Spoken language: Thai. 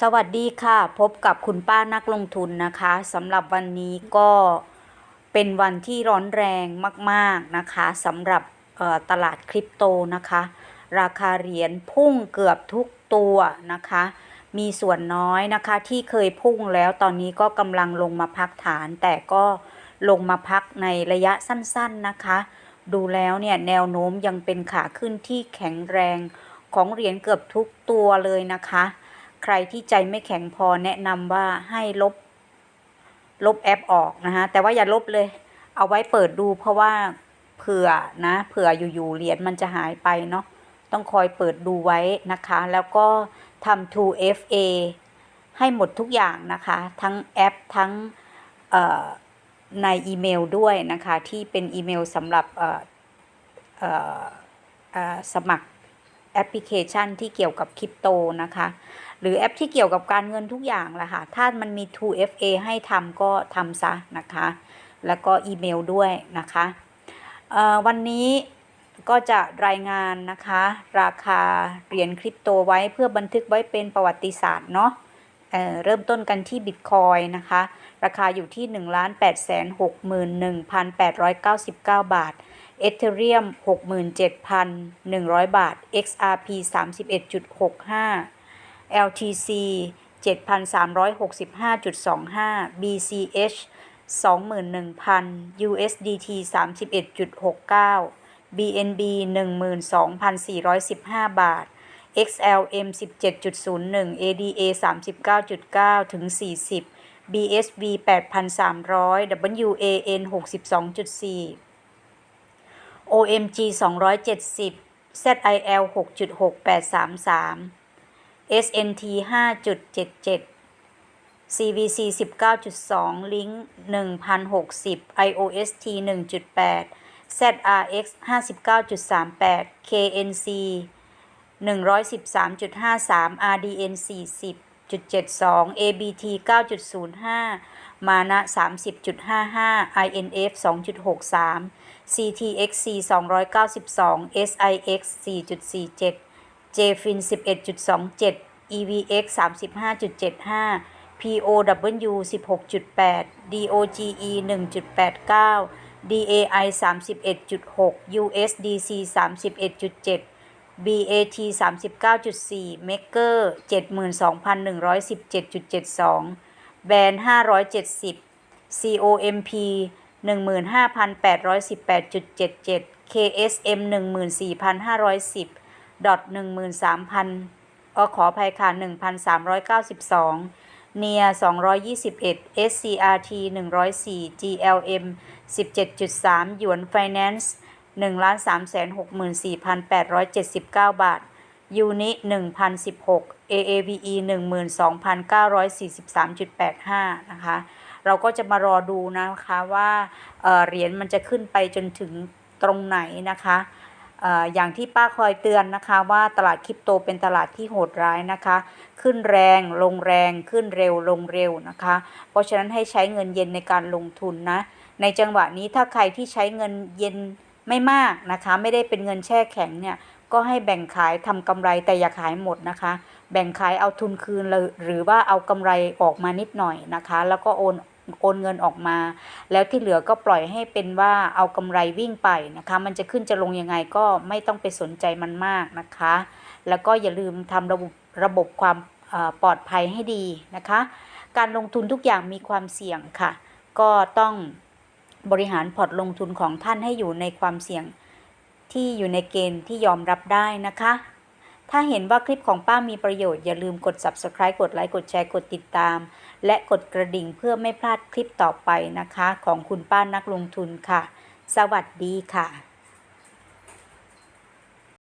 สวัสดีค่ะ พบกับคุณป้านักลงทุนนะคะสำหรับวันนี้ก็เป็นวันที่ร้อนแรงมากๆนะคะสำหรับตลาดคริปโตนะคะ ราคาเหรียญพุ่งเกือบทุกตัวนะคะ มีส่วนน้อยนะคะที่เคยพุ่งแล้วตอนนี้ก็กำลังลงมาพักฐาน แต่ก็ลงมาพักในระยะสั้นๆนะคะ ดูแล้วเนี่ยแนวโน้มยังเป็นขาขึ้นที่แข็งแรงของเหรียญเกือบทุกตัวเลยนะคะ ใครที่ใจไม่แข็งพอแนะนำว่าให้ลบ ลบแอปออกนะคะแต่ว่าอย่าลบเลย เอาไว้เปิดดูเพราะว่าเผื่อนะเผื่ออยู่ๆเหรียญมันจะหายไปเนาะต้องคอยเปิดดูไว้นะคะ แล้วก็ทำ 2FA ให้หมดทุกอย่างนะคะ ทั้งแอปทั้งในอีเมลด้วยนะคะ ที่เป็นอีเมลสำหรับสมัคร แอปพลิเคชันที่เกี่ยวกับคริปโตนะคะ หรือแอปที่เกี่ยวกับการเงินทุกอย่างแหละค่ะ ถ้ามันมี 2FA ให้ทำก็ทำซะนะคะ แล้วก็อีเมลด้วยนะคะเอ่อวันนี้ก็จะรายงานนะคะ ราคาเหรียญคริปโตไว้เพื่อบันทึกไว้เป็นประวัติศาสตร์เนาะเเริ่มต้นกันที่บิตคอยนะคะ ราคาอยู่ที่ 1 8 6 1 8 9 9 บาท เอเธเรียม67,100 บาท XRP 31.65 LTC 7,365.25 BCH 21,000 USDT 31.69 BNB 12,415 บาท XLM 17.01 ADA 39.9 ถึง 40 BSV 8,300 WAN 62.4 OMG 270 ZIL 6.6833 SNT 5.77 CVC 19.2 Link 1060 IOST 1.8 ZRX 59.38 KNC 113.53 RDN 40 40.72 ABT 9.05 มานะ 30.55 INF 2.63 CTXC 292 SIX 4.47 JFIN 11.27 EVX 35.75 POW 16.8 DOGE 1.89 DAI 31.6 USDC 31.7 BAT 39.4 Maker 72,117.72 แบรนด์570 COMP 15,818.77 KSM 14,510ดอทหนึ่งหมื่นสามพันเออขออภัยค่ะหนึ่งพันสามร้อยเก้าสิบสองเนียสองร้อยยี่สิบเอ็ด SCRT หนึ่งร้อยสี่ GLM สิบเจ็ดจุดสามหยวนไฟแนนซ์ หนึ่งล้านสามแสนหกหมื่นสี่พันแปดร้อยเจ็ดสิบเก้าบาท ยูนิหนึ่งพันสิบหก AAVE หนึ่งหมื่นสองพันเก้าร้อยสี่สิบสามจุดแปดห้านะคะ เราก็จะมารอดูนะคะว่าเหรียญมันจะขึ้นไปจนถึงตรงไหนนะคะอย่างที่ป้าคอยเตือนนะคะว่าตลาดคริปโตเป็นตลาดที่โหดร้ายนะคะ ขึ้นแรงลงแรงขึ้นเร็วลงเร็วนะคะ เพราะฉะนั้นให้ใช้เงินเย็นในการลงทุนนะ ในจังหวะนี้ถ้าใครที่ใช้เงินเย็น ไม่มากนะคะ ไม่ได้เป็นเงินแช่แข็งเนี่ยก็ให้แบ่งขายทำกำไรแต่อย่าขายหมดนะคะ แบ่งขายเอาทุนคืนหรือว่าเอากำไรออกมานิดหน่อยนะคะ แล้วก็โอนโอนเงินออกมา แล้วที่เหลือก็ปล่อยให้เป็นว่าเอากำไรวิ่งไปนะคะ มันจะขึ้นจะลงยังไงก็ไม่ต้องไปสนใจมันมากนะคะ แล้วก็อย่าลืมทำระบบระบบความปลอดภัยให้ดีนะคะ การลงทุนทุกอย่างมีความเสี่ยงค่ะ ก็ต้อง บริหารพอร์ตลงทุนของท่านให้อยู่ในความเสี่ยงที่อยู่ในเกณฑ์ที่ยอมรับได้นะคะ ถ้าเห็นว่าคลิปของป้ามีประโยชน์อย่าลืมกด subscribe กดไลค์กดแชร์กดติดตาม และกดกระดิ่งเพื่อไม่พลาดคลิปต่อไปนะคะ ของคุณป้านักลงทุนค่ะ สวัสดีค่ะ